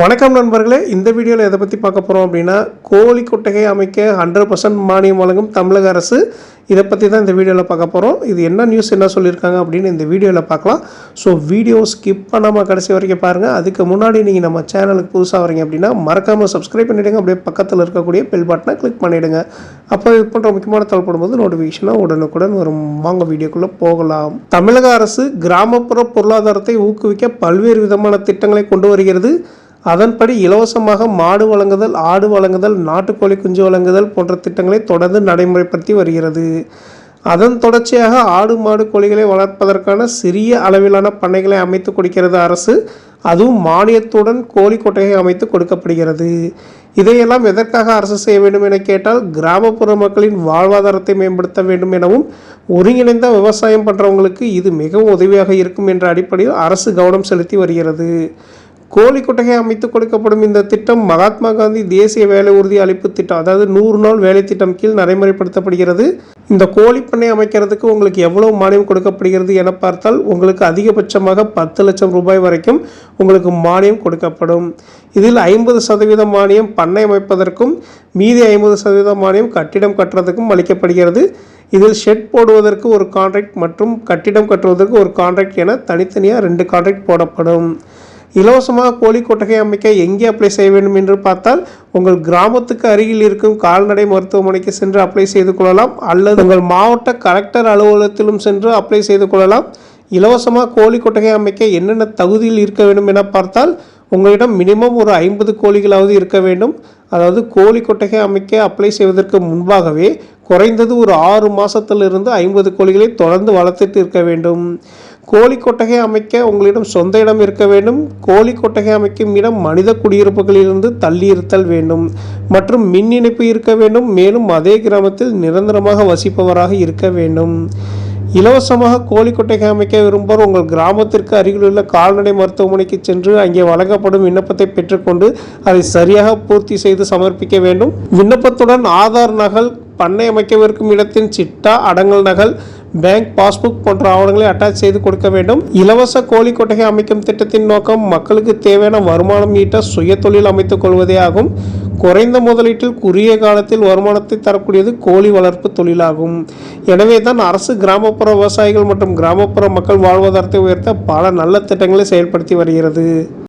வணக்கம் நண்பர்களே. இந்த வீடியோவில் எதை பற்றி பார்க்க போகிறோம் அப்படின்னா கோழி கொட்டகை அமைக்க ஹண்ட்ரட் பர்சன்ட் மானியம் வழங்கும் தமிழக அரசு. இதை பற்றி தான் இந்த வீடியோவில் பார்க்க போகிறோம் இது என்ன நியூஸ் என்ன சொல்லியிருக்காங்க அப்படின்னு இந்த வீடியோவில் பார்க்கலாம். ஸோ வீடியோ ஸ்கிப் பண்ணாமல் கடைசி வரைக்கும் பாருங்கள் அதுக்கு முன்னாடி நீங்கள் நம்ம சேனலுக்கு புதுசாக வரீங்க அப்படின்னா மறக்காமல் சப்ஸ்கிரைப் பண்ணிவிடுங்க அப்படியே பக்கத்தில் இருக்கக்கூடிய பெல் பட்டனை கிளிக் பண்ணிவிடுங்க அப்போ இது போன்ற முக்கியமான தகவல் போது நோட்டிஃபிகேஷனாக உடனுக்குடன் வரும். வாங்க வீடியோக்குள்ளே போகலாம். தமிழக அரசு கிராமப்புற பொருளாதாரத்தை ஊக்குவிக்க பல்வேறு விதமான திட்டங்களை கொண்டு வருகிறது. அதன்படி இலவசமாக மாடு வழங்குதல் ஆடு வழங்குதல் நாட்டுக்கோழி குஞ்சு வழங்குதல் போன்ற திட்டங்களை தொடர்ந்து நடைமுறைப்படுத்தி வருகிறது. அதன் தொடர்ச்சியாக ஆடு மாடு கோழிகளை வளர்ப்பதற்கான சிறிய அளவிலான பண்ணைகளை அமைத்து கொடுக்கிறது அரசு. அதுவும் மானியத்துடன் கோழி கொட்டையை அமைத்து கொடுக்கப்படுகிறது. இதையெல்லாம் எதற்காக அரசு செய்ய வேண்டும் என கேட்டால் கிராமப்புற மக்களின் வாழ்வாதாரத்தை மேம்படுத்த வேண்டும் எனவும் ஒருங்கிணைந்த விவசாயம் பண்ணுறவங்களுக்கு இது மிகவும் உதவியாக இருக்கும் என்ற அடிப்படையில் அரசு கவனம் செலுத்தி வருகிறது. கோழி கொட்டகை அமைத்து கொடுக்கப்படும் இந்த திட்டம் மகாத்மா காந்தி தேசிய வேலை உறுதி அளிப்பு திட்டம் அதாவது நூறு நாள் வேலை திட்டம் கீழ் நடைமுறைப்படுத்தப்படுகிறது. இந்த கோழி பண்ணை அமைக்கிறதுக்கு உங்களுக்கு எவ்வளவு மானியம் கொடுக்கப்படுகிறது என பார்த்தால் உங்களுக்கு அதிகபட்சமாக பத்து லட்சம் ரூபாய் வரைக்கும் உங்களுக்கு மானியம் கொடுக்கப்படும். இதில் ஐம்பது சதவீதம் மானியம் பண்ணை அமைப்பதற்கும் மீதி ஐம்பது சதவீதம் மானியம் கட்டிடம் கட்டுறதுக்கும் அளிக்கப்படுகிறது. இதில் ஷெட் போடுவதற்கு ஒரு கான்ட்ராக்ட் மற்றும் கட்டிடம் கட்டுவதற்கு ஒரு கான்ட்ராக்ட் என தனித்தனியாக ரெண்டு கான்ட்ராக்ட் போடப்படும். இலவசமாக கோழி கொட்டகை அமைக்க எங்கே அப்ளை செய்ய வேண்டும் என்று பார்த்தால் உங்கள் கிராமத்துக்கு அருகில் இருக்கும் கால்நடை மருத்துவமனைக்கு சென்று அப்ளை செய்து கொள்ளலாம். அல்லது உங்கள் மாவட்ட கலெக்டர் அலுவலகத்திலும் சென்று அப்ளை செய்து கொள்ளலாம். இலவசமாக கோழி கொட்டகை அமைக்க என்னென்ன தகுதியில் இருக்க வேண்டும் என பார்த்தால் உங்களிடம் மினிமம் ஒரு ஐம்பது கோழிகளாவது இருக்க வேண்டும். அதாவது கோழி கொட்டகை அமைக்க அப்ளை செய்வதற்கு முன்பாகவே குறைந்தது ஒரு ஆறு மாதத்திலிருந்து ஐம்பது கோழிகளை தொடர்ந்து வளர்த்துட்டு இருக்க வேண்டும். கோழி கொட்டகை அமைக்க உங்களிடம் சொந்த இடம் இருக்க வேண்டும். கோழி கொட்டகை அமைக்கும் இடம் மனித குடியிருப்புகளிலிருந்து தள்ளி இருத்தல் வேண்டும். மற்றும் மின் இணைப்பு இருக்க வேண்டும். மேலும் அதே கிராமத்தில் நிரந்தரமாக வசிப்பவராக இருக்க வேண்டும். இலவசமாக கோழி கொட்டகை அமைக்க விரும்புவோர் உங்கள் கிராமத்திற்கு அருகிலுள்ள கால்நடை மருத்துவமனைக்கு சென்று அங்கே வழங்கப்படும் விண்ணப்பத்தை பெற்றுக்கொண்டு அதை சரியாக பூர்த்தி செய்து சமர்ப்பிக்க வேண்டும். விண்ணப்பத்துடன் ஆதார் நகல் பண்ணை அமைக்கவிருக்கும் இடத்தின் சிட்டா அடங்கல் நகல் பேங்க் பாஸ்புக் போன்ற ஆவணங்களை அட்டாச் செய்து கொடுக்க வேண்டும். இலவச கோழி கொட்டகை அமைக்கும் திட்டத்தின் நோக்கம் மக்களுக்கு தேவையான வருமானம் ஈட்ட சுய தொழில் அமைத்துக் கொள்வதே ஆகும். குறைந்த முதலீட்டில் குறுகிய காலத்தில் வருமானத்தை தரக்கூடியது கோழி வளர்ப்பு தொழிலாகும். எனவே தான் அரசு கிராமப்புற விவசாயிகள் மற்றும் கிராமப்புற மக்கள் வாழ்வாதாரத்தை உயர்த்த பல நல்ல திட்டங்களை செயல்படுத்தி வருகிறது.